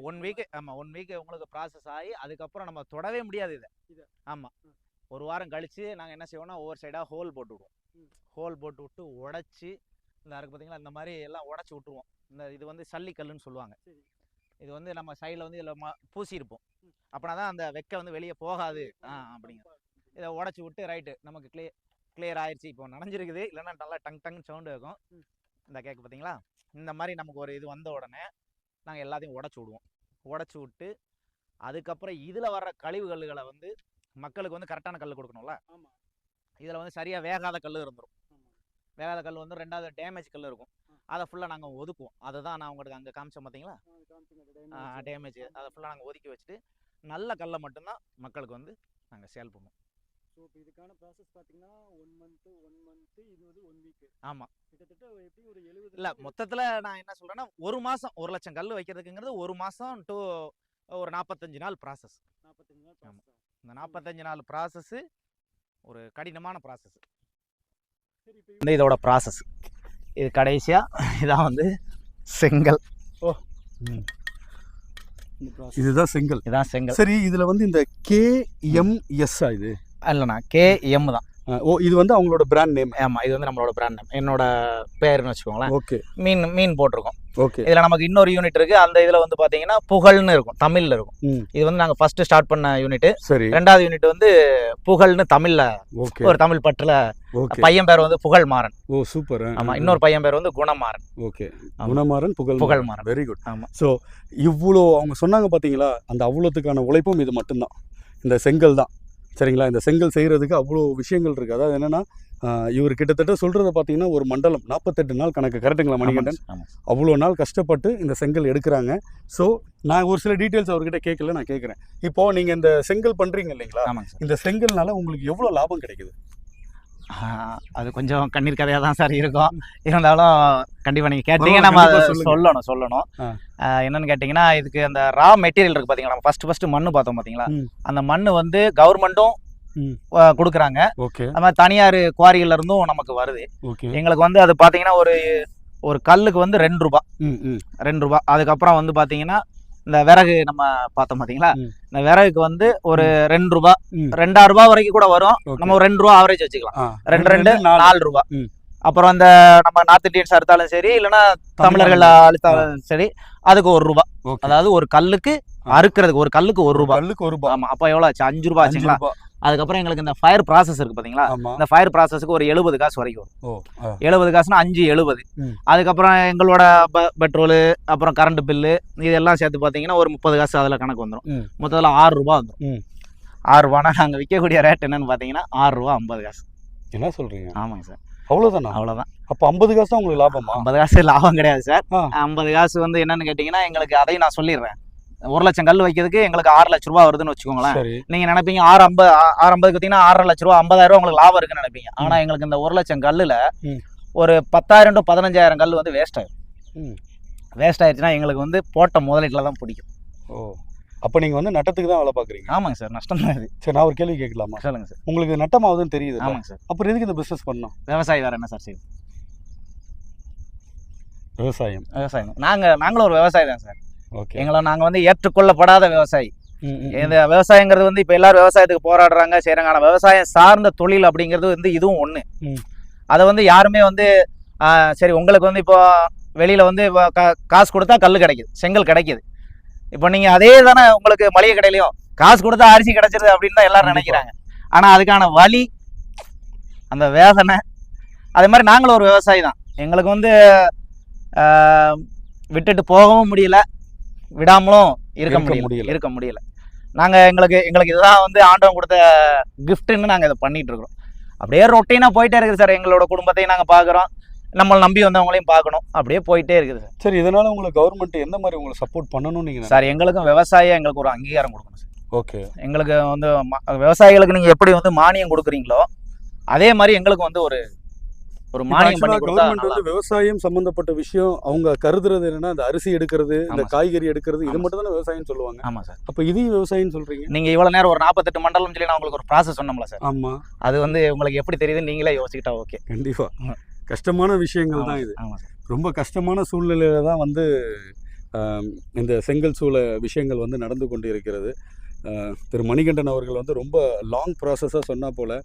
ஒன் வீக் ஆமாம் ஒன் வீக் உங்களுக்கு ப்ராசஸ் ஆகி அதுக்கப்புறம் நம்ம தொடவே முடியாது இதை. ஆமாம். ஒரு வாரம் கழித்து நாங்கள் என்ன செய்வோம்னா ஒவ்வொரு சைடாக ஹோல் போட்டு விடுவோம். ஹோல் போட்டு விட்டு உடச்சி இந்த இருக்கு பார்த்தீங்களா இந்த மாதிரி எல்லாம் உடச்சி விட்டுருவோம் இந்த இது வந்து சல்லிக்கல்லுன்னு சொல்லுவாங்க. இது வந்து நம்ம சைடில் வந்து இதில் பூசியிருப்போம். அப்படின்னா தான் அந்த வெக்கை வந்து வெளியே போகாது ஆ அப்படிங்க இதை உடச்சி விட்டு ரைட்டு நமக்கு கிளியர் கிளியர் ஆயிடுச்சு இப்போ நனைஞ்சிருக்குது இல்லைன்னா நல்லா டங் டங் சவுண்டு இருக்கும். இந்த கேக்கு பார்த்தீங்களா? இந்த மாதிரி நமக்கு ஒரு இது வந்த உடனே நாங்கள் எல்லாத்தையும் உடச்சி விடுவோம். உடச்சி விட்டு அதுக்கப்புறம் இதில் வர்ற கழிவுகள்களை வந்து மக்களுக்கு வந்து கரெக்டான கல் கொடுக்கணும்ல? இதில் வந்து சரியாக வேகாத கல் இருந்துரும். ஆமா. வேகாத கல் வந்து ரெண்டாவது டேமேஜ் கல் இருக்கும். அதை ஃபுல்லாக நாங்கள் ஒதுக்குவோம். அதை தான் நான் உங்களுக்கு அங்கே காமிச்சேன் பார்த்தீங்களா. டேமேஜ் அதை ஃபுல்லாக நாங்கள் ஒதுக்கி வச்சுட்டு நல்ல கல்லை மட்டும்தான் மக்களுக்கு வந்து நாங்கள் சேல் பண்ணுவோம். இப்ப இதுக்கான ப்ராசஸ் பாத்தீங்கன்னா ஒன் மந்த் ஒன் மந்த் இது வந்து ஒன் வீக் ஆமாம் கிட்டத்தட்ட எப்படி ஒரு எழுபது இல்லை மொத்தத்தில் நான் என்ன சொல்கிறேன்னா ஒரு மாதம் ஒரு லட்சம் கல் வைக்கிறதுக்குங்கிறது ஒரு மாதம் டு ஒரு நாற்பத்தஞ்சு நாள் ப்ராசஸ் நாற்பத்தஞ்சு நாள் ஆமா. process. ஆகும். இந்த நாற்பத்தஞ்சு நாள் ப்ராசஸ்ஸு ஒரு கடினமான ப்ராசஸ் சரி இப்போ இந்த இதோட ப்ராசஸ் இது கடைசியாக இதான் வந்து செங்கல். process. இதுதான் செங்கல். இதான் செங்கல். சரி இதுல வந்து இந்த கே எம் எஸ் இது? இல்லைண்ணா கேஎம் தான். ஓ இது வந்து அவங்களோட பிராண்ட் நேம் ஆமாம் இது வந்து நம்மளோட பிராண்ட் நேம் என்னோட பேருன்னு வச்சுக்கோங்களேன். ஓகே. மீன் மீன் போட்டிருக்கோம். ஓகே. இதில் நமக்கு இன்னொரு யூனிட் இருக்கு. அந்த இதில் வந்து பார்த்தீங்கன்னா புகழ்னு இருக்கும் தமிழில் இருக்கும். இது வந்து நாங்கள் ஃபர்ஸ்ட் ஸ்டார்ட் பண்ண யூனிட் சரி. ரெண்டாவது யூனிட் வந்து புகழ்னு தமிழில் ஓகே. ஒரு தமிழ் பற்றில் பையன் பேர் வந்து புகழ் மாறன் ஓ சூப்பர். ஆமாம் இன்னொரு பையன் பேர் வந்து Gunamaran. Okay. Gunamaran Pugazh Pugazhmaran. Very good ஆமா. ஸோ இவ்வளோ அவங்க சொன்னாங்க பார்த்தீங்களா அந்த அவ்வளோத்துக்கான உழைப்பும் இது மட்டும்தான். இந்த செங்கல் தான் சரிங்களா? இந்த செங்கல் செய்கிறதுக்கு அவ்வளோ விஷயங்கள் இருக்குது அதாவது என்னென்னா இவர் கிட்டத்தட்ட சொல்கிறத பார்த்தீங்கன்னா ஒரு மண்டலம் நாற்பத்தெட்டு நாள் கணக்கு. கரெக்டுங்களா மணிகண்டன்? அவ்வளோ நாள் கஷ்டப்பட்டு இந்த செங்கல் எடுக்கிறாங்க. ஸோ நான் ஒரு சில டீட்டெயில்ஸ் அவர்கிட்ட கேட்கல நான் கேட்குறேன் இப்போ நீங்கள் இந்த செங்கல் பண்ணுறீங்க இல்லைங்களா? இந்த செங்கல்னால உங்களுக்கு எவ்வளோ லாபம் கிடைக்குது? அது கொஞ்சம் கண்ணீர் கதையாக தான் சார் இருக்கும். இருந்தாலும் கண்டிப்பாக நீங்கள் கேட்டீங்க நம்ம அதை. சொல்லணும் சொல்லணும். என்னன்னு கேட்டிங்கன்னா இதுக்கு அந்த ரா மெட்டீரியல் இருக்கு பார்த்தீங்களா நம்ம ஃபர்ஸ்ட் ஃபர்ஸ்ட் மண்ணு பார்த்தோம் பார்த்தீங்களா. அந்த மண்ணு வந்து கவர்மெண்ட்டும். கொடுக்குறாங்க. ஓகே. அது மாதிரி தனியார் குவாரிகள்ல இருந்தும் நமக்கு வருது. எங்களுக்கு வந்து அது பார்த்தீங்கன்னா ஒரு ஒரு கல்லுக்கு வந்து ரெண்டு ரூபா. ரெண்டு ரூபா. அதுக்கப்புறம் வந்து பார்த்தீங்கன்னா இந்த விறகு நம்ம பார்த்தோம் பார்த்தீங்களா ம். இந்த விறகுக்கு வந்து ஒரு ரெண்டு ரூபா. ரெண்டாயிரம் ரூபாய் வரைக்கும் கூட வரும். நம்ம ஒரு ரெண்டு ரூபா ஆவரேஜ் வச்சுக்கலாம். ரெண்டு ரெண்டு நாலு. ரூபா. அப்புறம் இந்த நம்ம நார்த் இந்தியன்ஸ் அறுத்தாலும் சரி இல்லைன்னா தமிழர்கள் அழுத்தாலும் சரி அதுக்கு ஒரு ரூபா. அதாவது ஒரு கல்லுக்கு அறுக்கிறதுக்கு ஒரு கல்லுக்கு ஒரு ரூபா. கல்லுக்கு ஒரு ரூபாய் ஆமா அப்போ எவ்வளோ ஆச்சு? அஞ்சு ரூபா ஆச்சுங்களா? அதுக்கப்புறம் எங்களுக்கு இந்த ஃபயர் ப்ராசஸ் இருக்கு பாத்தீங்களா? ஆமா. இந்த ஃபயர் ப்ராசஸ்க்கு ஒரு எழுபது காசு வரைக்கும் வரும். எழுபது காசுனா அஞ்சு எழுபது. அதுக்கப்புறம் எங்களோட பெட்ரோலு அப்புறம் கரண்ட் பில்லு இதெல்லாம் சேர்த்து பார்த்தீங்கன்னா ஒரு முப்பது காசு அதில் கணக்கு வந்துடும். மொத்தத்தில் ஆறு ரூபா வந்துடும். ஆறு ரூபானா நாங்கள் விற்கக்கூடிய ரேட் என்னன்னு பார்த்தீங்கன்னா ஆறு ரூபா ஐம்பது காசு. என்ன சொல்றீங்க? ஆமாங்க சார். அவ்வளவுதானா? அவ்வளோதான் அப்ப ஐம்பது காசு உங்களுக்கு லாபமா? ஐம்பது காசு லாபம் கிடையாது சார். ஐம்பது காசு வந்து என்னன்னு கேட்டிங்கன்னா எங்களுக்கு அதையும் நான் சொல்லிடுறேன். ஒரு லட்சம் கல் வைக்கிறதுக்கு எங்களுக்கு ஆறு லட்ச ரூபா வருதுன்னு வச்சுக்கோங்களேன். நீங்க நினைப்பீங்க ஆறு ஐம்பது ஆறு ஐம்பதுக்கு பார்த்தீங்கன்னா ஆறரை லட்ச ரூபா ஐம்பதாயிரம் ரூபா உங்களுக்கு லாபம் இருக்குன்னு நினைப்பீங்க. ஆனா எங்களுக்கு இந்த ஒரு லட்சம் கல்லுல. ஒரு பத்தாயிரம் டு பதினஞ்சாயிரம் கல் வந்து வேஸ்ட் ஆயிடும் ம். வேஸ்ட் ஆயிடுச்சுன்னா எங்களுக்கு வந்து போட்ட முதலீட்டில் தான் பிடிக்கும். ஓ. அப்ப நீங்க வந்து நட்டத்துக்கு தான் வேலை பாக்குறீங்க? ஆமாங்க சார் நஷ்டம் தான் இது. சரி நான் ஒரு கேள்வி கேட்கலாமா? சொல்லுங்க சார். உங்களுக்கு நட்டமாகுதுன்னு தெரியுது ஆமாங்க சார். அப்புறம் எதுக்கு இந்த பிசினஸ் பண்ணோம் விவசாயி வேற என்ன சார் செய்யுது விவசாயம். விவசாயம். நாங்க நாங்களும் ஒரு விவசாயி தான் சார். எங்களை நாங்க வந்து ஏற்றுக்கொள்ளப்படாத விவசாயி. இந்த விவசாயங்கிறது வந்து இப்போ எல்லாரும் விவசாயத்துக்கு போராடுறாங்க செய்கிறாங்க ஆனால் விவசாயம் சார்ந்த தொழில் அப்படிங்கிறது வந்து இதுவும் ஒன்று. அதை வந்து யாருமே வந்து சரி உங்களுக்கு வந்து இப்போ வெளியில் வந்து இப்போ கா- காசு கொடுத்தா கல் கிடைக்குது செங்கல் கிடைக்குது. இப்போ நீங்கள் அதே தானே உங்களுக்கு மளிகை கடையிலையும் காசு கொடுத்தா அரிசி கிடைச்சிருது அப்படின்னு தான் எல்லாரும். நினைக்கிறாங்க. ஆனால் அதுக்கான வழி அந்த வேதனை அதே மாதிரி நாங்களும் ஒரு விவசாயி தான். எங்களுக்கு வந்து விட்டுட்டு போகவும் முடியல. விடாமலும் இருக்க முடியல. இருக்க முடியல. நாங்க எங்களுக்கு எங்களுக்கு இதுதான் வந்து ஆண்டவன் கொடுத்த கிஃப்ட்னு நாங்க இதை பண்ணிட்டு இருக்கிறோம். அப்படியே ரொட்டீனா போயிட்டே இருக்குது சார். எங்களோட குடும்பத்தையும் நாங்க பாக்குறோம் நம்மளை நம்பி வந்தவங்களையும் பார்க்கணும். அப்படியே போயிட்டே இருக்குது சார். சரி இதனால உங்களுக்கு கவர்மெண்ட் எந்த மாதிரி உங்களை சப்போர்ட் பண்ணணும்னு நீங்க சார் எங்களுக்கும் விவசாயம் எங்களுக்கு ஒரு அங்கீகாரம் கொடுக்கணும் சார். ஓகே. எங்களுக்கு வந்து விவசாயிகளுக்கு நீங்க எப்படி வந்து மானியம் கொடுக்குறீங்களோ அதே மாதிரி எங்களுக்கு வந்து ஒரு ஒரு மானியம் கவர்மெண்ட் வந்து விவசாயம் சம்பந்தப்பட்ட விஷயம் அவங்க கருதுறது என்னன்னா இந்த அரிசி எடுக்கிறது இந்த. காய்கறி எடுக்கிறது இது. மட்டும் தானே விவசாயம் சொல்லுவாங்க. ஆமா சார். அப்ப இதையும் விவசாயம் சொல்றீங்க? நீங்க இவ்வளவு நேரம் ஒரு நாற்பத்தெட்டு மண்டலம் சொல்லி நான் உங்களுக்கு ஒரு ப்ராசஸ் சொன்னோம்ல சார். ஆமா. அது வந்து உங்களுக்கு எப்படி தெரியுதுன்னு நீங்களே யோசிக்கிட்டா ஓகே கண்டிப்பா. கஷ்டமான விஷயங்கள் தான் இது. ரொம்ப கஷ்டமான சூழ்நிலையில தான் வந்து இந்த செங்கல் சூழ விஷயங்கள் வந்து நடந்து கொண்டு இருக்கிறது திரு மணிகண்டன் அவர்கள் வந்து ரொம்ப லாங் ப்ராசஸாக சொன்னா போல.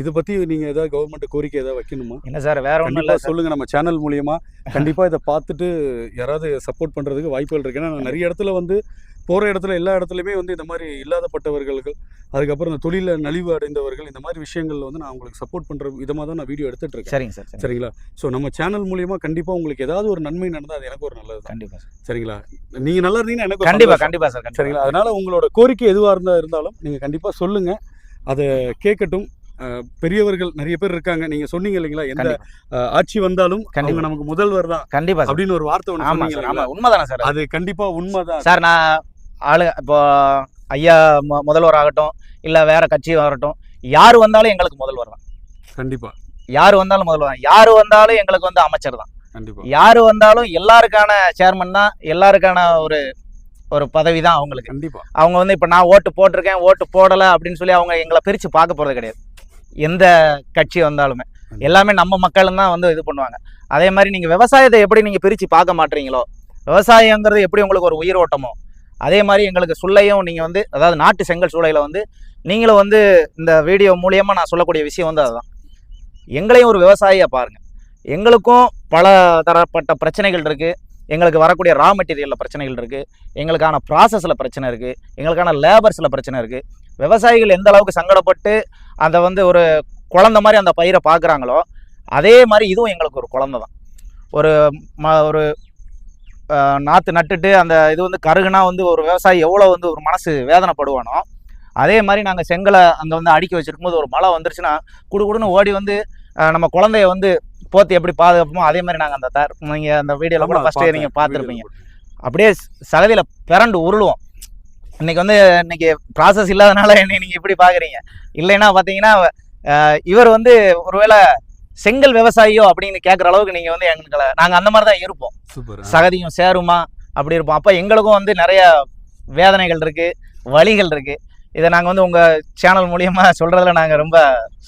இதை பத்தி நீங்க ஏதாவது கவர்மெண்ட் கோரிக்கை ஏதாவது வைக்கணுமா? என்ன சார் வேற ஒன்றும் இல்லை சொல்லுங்க நம்ம சேனல் மூலியமா. கண்டிப்பா இதை பார்த்துட்டு யாராவது சப்போர்ட் பண்றதுக்கு வாய்ப்புகள் இருக்கு. ஏன்னா நிறைய இடத்துல வந்து போற இடத்துல எல்லா இடத்துலையுமே வந்து இந்த மாதிரி இல்லாதப்பட்டவர்கள் அதுக்கப்புறம் இந்த தொழில நலிவு அடைந்தவர்கள் இந்த மாதிரி விஷயங்கள்ல வந்து நான் உங்களுக்கு சப்போர்ட் பண்ற விதமாக தான் நான் வீடியோ எடுத்துட்டு இருக்கேன். சரிங்க சார் சரி சரிங்களா? ஸோ நம்ம சேனல் மூலியமா கண்டிப்பா உங்களுக்கு ஏதாவது ஒரு நன்மை நடந்தா அது எனக்கு ஒரு நல்லது தான் கண்டிப்பா சார். சரிங்களா? நீங்க நல்லா இருந்தீங்கன்னா எனக்கு ஒரு கண்டிப்பா சந்தோஷம். கண்டிப்பா சார் சரிங்களா? அதனால உங்களோட கோரிக்கை எதுவா இருந்தா இருந்தாலும் நீங்க கண்டிப்பா சொல்லுங்க. அதை கேட்கட்டும். பெரியவர்கள் நிறைய பேர் இருக்காங்க. நீங்க சொன்னீங்க இல்லைங்களா? எந்த ஆட்சி வந்தாலும் கண்டிப்பா. அவங்க நமக்கு முதல்வர் தான் கண்டிப்பா அப்படின்னு ஒரு வார்த்தை ஒன்று ஆமா? உண்மைதானே சார் அது கண்டிப்பா உண்மைதான். சார் நான் ஆளு இப்போ ஐயா மு- முதல்வர் ஆகட்டும் இல்ல வேற கட்சி வரட்டும் யார் வந்தாலும் எங்களுக்கு முதல்வர் தான். கண்டிப்பா. யார் வந்தாலும் முதல்வர் தான். யார் வந்தாலும் எங்களுக்கு வந்து அமைச்சர் தான். கண்டிப்பா. யார் வந்தாலும் எல்லாருக்கான சேர்மன் தான் எல்லாருக்கான ஒரு ஒரு பதவி தான் அவங்களுக்கு. கண்டிப்பா. அவங்க வந்து இப்போ நான் ஓட்டு போட்டிருக்கேன் ஓட்டு போடலை அப்படின்னு சொல்லி அவங்க எங்களை பிரித்து பார்க்க போகிறது கிடையாது. எந்த கட்சி வந்தாலுமே. எல்லாமே நம்ம மக்களும் தான் வந்து இது பண்ணுவாங்க. அதே மாதிரி நீங்கள் விவசாயத்தை எப்படி நீங்கள் பிரித்து பார்க்க மாட்டீங்களோ விவசாயங்கிறது எப்படி உங்களுக்கு ஒரு உயிர் ஓட்டமோ அதே மாதிரி எங்களுக்கு சுள்ளையும் நீங்கள் வந்து அதாவது நாட்டு செங்கல் சூளையில் வந்து நீங்களும் வந்து இந்த வீடியோ மூலியமாக நான் சொல்லக்கூடிய விஷயம் வந்து அதுதான். எங்களையும் ஒரு விவசாயியை பாருங்கள் எங்களுக்கும் பல தரப்பட்ட பிரச்சனைகள் இருக்குது எங்களுக்கு வரக்கூடிய ரா மெட்டீரியலில் பிரச்சனைகள் இருக்குது எங்களுக்கான ப்ராசஸில் பிரச்சனை இருக்குது எங்களுக்கான லேபர்ஸில் பிரச்சனை இருக்குது விவசாயிகள் எந்த அளவுக்கு சங்கடப்பட்டு அந்த வந்து ஒரு குழந்த மாதிரி அந்த பயிரை பார்க்குறாங்களோ அதே மாதிரி இதுவும் எங்களுக்கு ஒரு குழந்த தான் ஒரு ம ஒரு நாற்று நட்டுட்டு அந்த இது வந்து கருகுனா வந்து ஒரு விவசாயி எவ்வளோ வந்து ஒரு மனசு வேதனைப்படுவானோ அதே மாதிரி நாங்கள் செங்கலை அந்த வந்து அடுக்கி வச்சிருக்கும்போது ஒரு மழை வந்துருச்சுன்னா குடு குடுன்னு ஓடி வந்து நம்ம குழந்தைய வந்து போத்தி எப்படி பாதுகாப்போமோ அதே மாதிரி நாங்கள் அந்த தர் நீங்கள் அந்த வீடியோவில் கூட ஃபஸ்ட்டு. நீங்கள் பார்த்துருப்பீங்க. அப்படியே சகதியில் பிறண்டு உருளுவோம். இன்னைக்கு வந்து இன்னைக்கு ப்ராசஸ் இல்லாதனால என்னை நீங்கள் இப்படி பார்க்குறீங்க இல்லைன்னா பார்த்தீங்கன்னா இவர் வந்து ஒருவேளை செங்கல் விவசாயியோ அப்படின்னு கேட்குற அளவுக்கு நீங்கள் வந்து எங்களை நாங்கள் அந்த மாதிரி தான் இருப்போம் சகதியும் சேருமா அப்படி இருப்போம். அப்போ எங்களுக்கும் வந்து நிறைய வேதனைகள் இருக்குது வழிகள் இருக்குது இதை நாங்கள் வந்து உங்கள் சேனல் மூலியமாக சொல்கிறதுல நாங்கள் ரொம்ப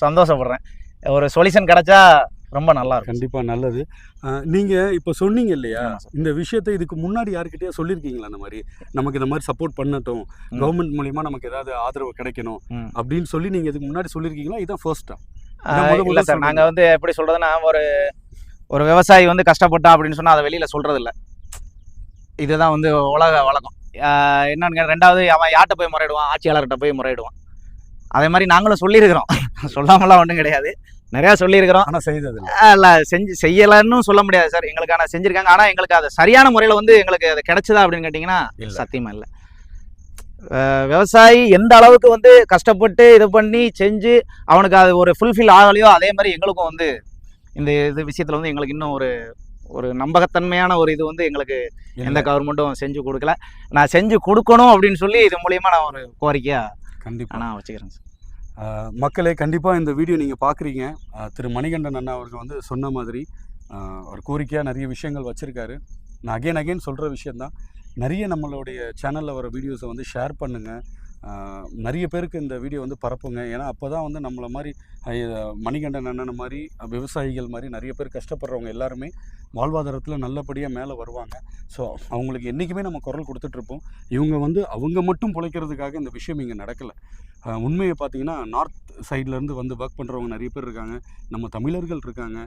சந்தோஷப்படுறேன். ஒரு சொல்யூஷன் கிடைச்சா ரொம்ப நல்லா இருக்கும். கண்டிப்பா நல்லது. அஹ், நீங்க இப்ப சொன்னீங்க இல்லையா. இந்த விஷயத்தை இதுக்கு முன்னாடி யாருக்கிட்டயே சொல்லியிருக்கீங்களா அந்த மாதிரி? நமக்கு இந்த மாதிரி சப்போர்ட் பண்ணட்டும். கவர்மெண்ட் மூலியமா நமக்கு ஏதாவது ஆதரவு கிடைக்கணும். அப்படின்னு சொல்லி நீங்க இதுக்கு முன்னாடி சொல்லியிருக்கீங்களா? இதான் ஃபர்ஸ்டா இதை முத இல்லை சார். நாங்கள் வந்து எப்படி சொல்கிறதுனா ஒரு ஒரு விவசாயி வந்து கஷ்டப்பட்டான் அப்படின்னு சொன்னால் அதை வெளியில் சொல்கிறது இல்லை இதுதான் வந்து உலக வழக்கம். என்னன்னு ரெண்டாவது அவன் யார்கிட்ட போய் முறையிடுவான்? ஆட்சியாளர்கிட்ட போய் முறையிடுவான். அதே மாதிரி நாங்களும் சொல்லியிருக்கிறோம். சொல்லாமலாம் ஒன்றும் கிடையாது. நிறையா சொல்லியிருக்கிறோம். ஆனா செய்தது இல்ல செஞ்சு செய்யலைன்னு சொல்ல முடியாது சார். எங்களுக்கான செஞ்சுருக்காங்க. ஆனால் எங்களுக்கு அது சரியான முறையில் வந்து எங்களுக்கு அது கிடைச்சதா அப்படின்னு கேட்டிங்கன்னா இல்ல. சத்தியமா இல்லை. விவசாயி எந்த அளவுக்கு வந்து கஷ்டப்பட்டு இது பண்ணி செஞ்சு அவனுக்கு அது ஒரு ஃபுல்ஃபில் ஆகலையோ அதே மாதிரி எங்களுக்கும் வந்து இந்த இது விஷயத்தில் வந்து எங்களுக்கு இன்னும் ஒரு ஒரு நம்பகத்தன்மையான ஒரு இது வந்து எங்களுக்கு எந்த கவர்மெண்ட்டும் செஞ்சு கொடுக்கல. நான் செஞ்சு கொடுக்கணும் அப்படின்னு சொல்லி இது மூலியமா நான் ஒரு கோரிக்கையாக கண்டிப்பா. நான் வச்சுக்கிறேன் சார். மக்களே கண்டிப்பாக இந்த வீடியோ நீங்கள் பார்க்குறீங்க திரு மணிகண்டன் அண்ணா அவர்கள் வந்து சொன்ன மாதிரி ஒரு கோரிக்கையாக நிறைய விஷயங்கள் வச்சுருக்காரு. நான் அகைன் அகைன் சொல்கிற விஷயந்தான் நிறைய நம்மளுடைய சேனலில் வர வீடியோஸை வந்து ஷேர் பண்ணுங்கள் நிறைய பேருக்கு இந்த வீடியோ வந்து பரப்புங்க. ஏன்னா அப்போ தான் வந்து நம்மளை மாதிரி மணிகண்டன் அண்ணன் மாதிரி விவசாயிகள் மாதிரி நிறைய பேர் கஷ்டப்படுறவங்க எல்லாருமே வாழ்வாதாரத்தில் நல்லபடியாக மேலே வருவாங்க. ஸோ அவங்களுக்கு என்றைக்குமே நம்ம குரல் கொடுத்துட்ருப்போம் இவங்க வந்து அவங்க மட்டும் பிழைக்கிறதுக்காக இந்த விஷயம் இங்கே நடக்கலை. உண்மையை பார்த்தீங்கன்னா நார்த் சைட்லேருந்து வந்து ஒர்க் பண்ணுறவங்க நிறைய பேர் இருக்காங்க. நம்ம தமிழர்கள் இருக்காங்க.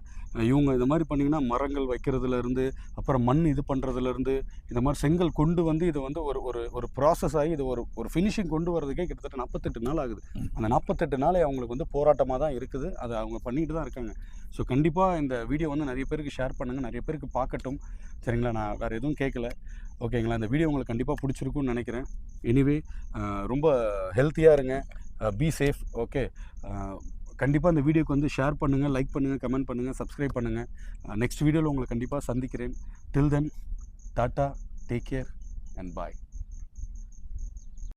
இவங்க இந்த மாதிரி பண்ணிங்கன்னா மரங்கள் வைக்கிறதுலேருந்து அப்புறம் மண் இது பண்ணுறதுலேருந்து இந்த மாதிரி செங்கல் கொண்டு வந்து இதை வந்து ஒரு ஒரு ஒரு ப்ராசஸ் ஆகி இது ஒரு ஒரு ஃபினிஷிங் கொண்டு வரதுக்கே கிட்டத்தட்ட நாற்பத்தெட்டு நாள் ஆகுது. அந்த நாற்பத்தெட்டு நாளே அவங்களுக்கு வந்து போராட்டமாக தான் இருக்குது. அதை அவங்க பண்ணிட்டு தான் இருக்காங்க. ஸோ கண்டிப்பாக இந்த வீடியோ வந்து நிறைய பேருக்கு ஷேர் பண்ணுங்கள் நிறைய பேருக்கு பார்க்கட்டும். சரிங்களா? நான் வேறு எதுவும் கேட்கல ஓகேங்களா? இந்த வீடியோ உங்களுக்கு கண்டிப்பாக பிடிச்சிருக்கும்னு நினைக்கிறேன். எனிவே ரொம்ப ஹெல்த்தியாக இருங்க. பி சேஃப் ஓகே கண்டிப்பாக இந்த வீடியோக்கு வந்து ஷேர் பண்ணுங்கள் லைக் பண்ணுங்கள் கமெண்ட் பண்ணுங்கள் சப்ஸ்கிரைப் பண்ணுங்கள் நெக்ஸ்ட் வீடியோவில் உங்களை கண்டிப்பாக சந்திக்கிறேன். Till then tata take care and bye